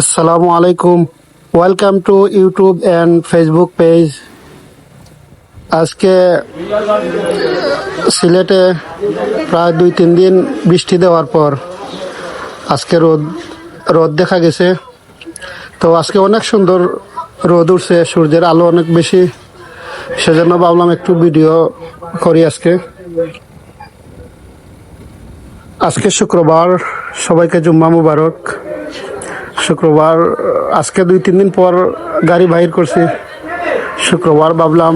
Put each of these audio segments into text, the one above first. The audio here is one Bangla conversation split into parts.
আসসালামু আলাইকুম। Welcome to YouTube and Facebook page আজকে সিলেটে প্রায় দুই, তিন দিন বৃষ্টি দেওয়ার পর আজকে রোদ রোদ দেখা গেছে। তো আজকে অনেক সুন্দর রোদ উঠছে, সূর্যের আলো অনেক বেশি। সেজন্য ভাবলাম একটু ভিডিও করি আজকে। আজকে শুক্রবার, সবাইকে জুম্মা মুবারক। শুক্রবার আজকে দুই, তিন দিন পর গাড়ি বাহির করছি। শুক্রবার ভাবলাম,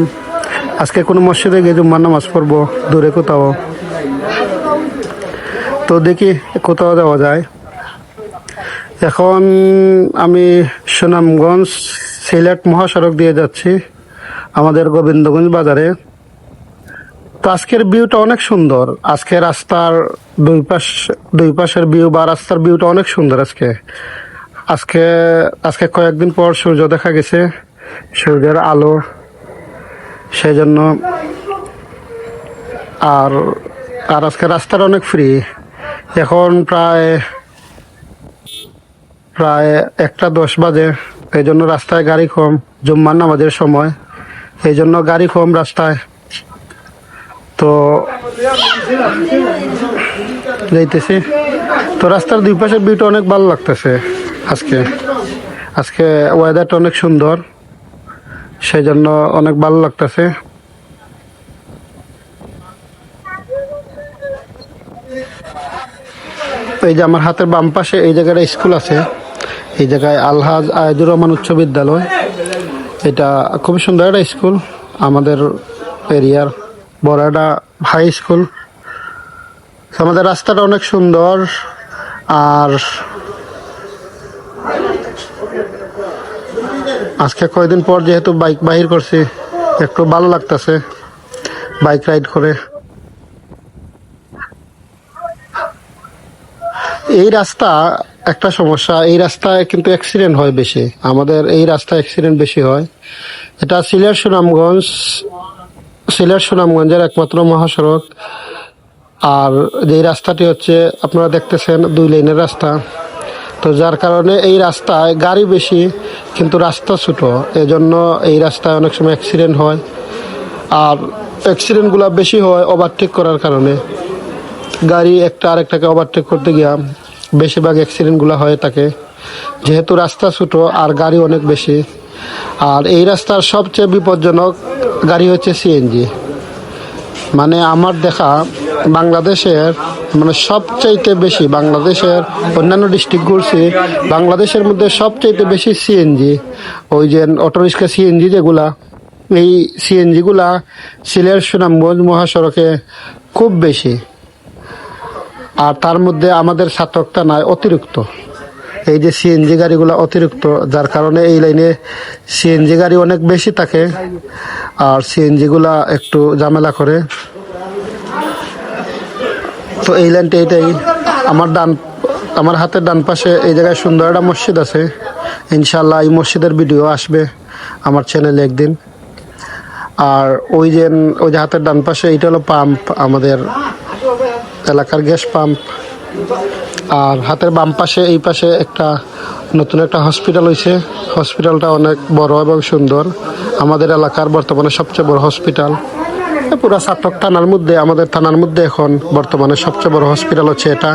আজকে কোনো মসজিদে গিয়ে জুম্মার নামাজ পড়ব, দূরে কোথাও। তো দেখি কোথাও যাওয়া যায়। এখন আমি সুনামগঞ্জ সিলেট মহাসড়ক দিয়ে যাচ্ছি, আমাদের গোবিন্দগঞ্জ বাজারে। তো আজকের ভিউটা অনেক সুন্দর। আজকে রাস্তার দুই পাশ, দুই পাশের ভিউ বা রাস্তার ভিউটা অনেক সুন্দর আজকে। আজকে আজকে কয়েকদিন পর সূর্য দেখা গেছে। সূর্যের আলো। সেই জন্য আর আর আজকে রাস্তাটা অনেক ফ্রি এখন প্রায় প্রায় একটা দশ বাজে। এই জন্য রাস্তায় গাড়ি কম, জুম্মার নামাজের সময়। এই জন্য গাড়ি কম রাস্তায়। তো যাইতেছি। তো রাস্তার দুই পাশে ভিউটা অনেক ভালো লাগতেছে। আজকে আজকে ওয়েদারটা অনেক সুন্দর সেই জন্য অনেক ভালো লাগতেছে। এই যে আমার হাতের বাম পাশে এই জায়গাটা স্কুল আছে, এই জায়গায় আলহাজ আয়দুর রহমান উচ্চ বিদ্যালয়। এটা খুবই সুন্দর একটা স্কুল, আমাদের এরিয়ার বড় একটা হাই স্কুল আমাদের রাস্তাটা অনেক সুন্দর, আর আজকে কয়দিন পর যেহেতু বাইক বাহির করছি, একটু ভালো লাগতেছে বাইক রাইড করে। এই রাস্তা একটা সমস্যা, এই রাস্তায় কিন্তু অ্যাক্সিডেন্ট হয় বেশি। আমাদের এই রাস্তায় অ্যাক্সিডেন্ট বেশি হয়। এটা সিলেট সুনামগঞ্জ, সিলেট সুনামগঞ্জের একমাত্র মহাসড়ক। আর যে রাস্তাটি হচ্ছে, আপনারা দেখতেছেন দুই লেনের রাস্তা। তো যার কারণে এই রাস্তায় গাড়ি বেশি, কিন্তু রাস্তা ছোট। এজন্য এই রাস্তায় অনেক সময় অ্যাক্সিডেন্ট হয়। আর অ্যাক্সিডেন্টগুলো বেশি হয় ওভারটেক করার কারণে। গাড়ি একটা আরেকটাকে ওভারটেক করতে গিয়া বেশিরভাগ অ্যাক্সিডেন্টগুলো হয়ে থাকে যেহেতু রাস্তা ছোট আর গাড়ি অনেক বেশি। আর এই রাস্তার সবচেয়ে বিপজ্জনক গাড়ি হচ্ছে সিএনজি মানে আমার দেখা বাংলাদেশের মানে সবচাইতে বেশি বাংলাদেশের অন্যান্য ডিস্ট্রিক্ট ঘুরছি বাংলাদেশের মধ্যে সবচাইতে বেশি সিএনজি ওই যে অটোরিক্সা সিএনজি যেগুলা, এই সিএনজিগুলা সিলেট সুনামগঞ্জ মহাসড়কে খুব বেশি। আর তার মধ্যে আমাদের ছাত্রকটা নাই, অতিরিক্ত। এই যে সিএনজি গাড়িগুলো অতিরিক্ত, যার কারণে এই লাইনে সিএনজি গাড়ি অনেক বেশি থাকে। আর সিএনজি গুলা একটু ঝামেলা করে। তো এই লাইনটা এটাই। আমার ডান, আমার হাতের ডান পাশে এই জায়গায় সুন্দর একটা মসজিদ আছে। ইনশাল্লাহ এই মসজিদের ভিডিও আসবে আমার চ্যানেলে একদিন। আর ওই যে ওই যে হাতের ডান পাশে, এইটা হলো পাম্প আমাদের এলাকার গ্যাস পাম্প আর হাতের বাম পাশে, এই পাশে একটা নতুন একটা হসপিটাল হয়েছে হসপিটালটা অনেক বড় এবং সুন্দর। আমাদের এলাকার বর্তমানে সবচেয়ে বড় হসপিটাল পুরা সাতক থানার মধ্যে, আমাদের থানার মধ্যে এখন বর্তমানে সবচেয়ে বড় হসপিটাল হচ্ছে এটা।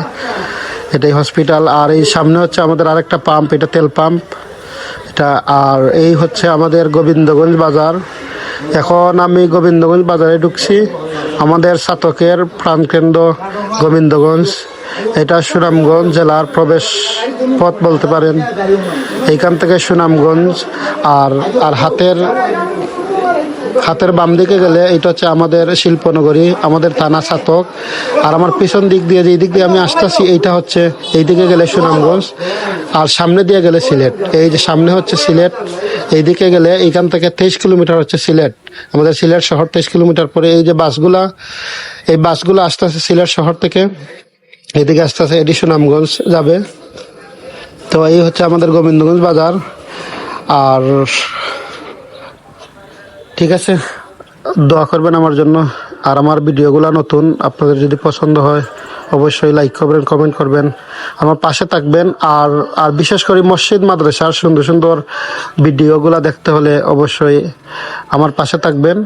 এটাই হসপিটাল আর এই সামনে হচ্ছে আমাদের আরেকটা পাম্প এটা তেল পাম্প এটা আর এই হচ্ছে আমাদের গোবিন্দগঞ্জ বাজার। এখন আমি গোবিন্দগঞ্জ বাজারে ঢুকছি। আমাদের সাতকের প্রাণকেন্দ্র গোবিন্দগঞ্জ। এটা সুনামগঞ্জ জেলার প্রবেশ পথ বলতে পারেন। এইখান থেকে সুনামগঞ্জ আর আর হাতের হাতের বাম দিকে গেলে এটা হচ্ছে আমাদের শিল্পনগরী, আমাদের থানা ছাতক আর আমার পিছন দিক দিয়ে, যেই দিক দিয়ে আমি আসতেছি, এইটা হচ্ছে এই দিকে গেলে সুনামগঞ্জ আর সামনে দিয়ে গেলে সিলেট। এই যে সামনে হচ্ছে সিলেট, এই দিকে গেলে এইখান থেকে তেইশ কিলোমিটার হচ্ছে সিলেট। আমাদের সিলেট শহর তেইশ কিলোমিটার পরে এই যে বাসগুলা, এই বাসগুলো আসতে আসতে সিলেট শহর থেকে। এদিকে আস্তে আস্তে এটি সুনামগঞ্জ যাবে। তো এই হচ্ছে আমাদের গোবিন্দগঞ্জ বাজার। আর ঠিক আছে, দোয়া করবেন আমার জন্য। আর আমার ভিডিওগুলো নতুন, আপনাদের যদি পছন্দ হয়, অবশ্যই লাইক করবেন কমেন্ট করবেন। আমার পাশে থাকবেন। আর আর বিশেষ করে মসজিদ, মাদ্রাসার সুন্দর সুন্দর ভিডিওগুলো দেখতে হলে অবশ্যই আমার পাশে থাকবেন।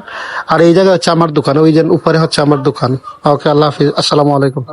আর এই জায়গায় হচ্ছে আমার দোকান, ওই যে উপরে হচ্ছে আমার দোকান। ওকে, আল্লাহ হাফিজ। আসসালামু আলাইকুম।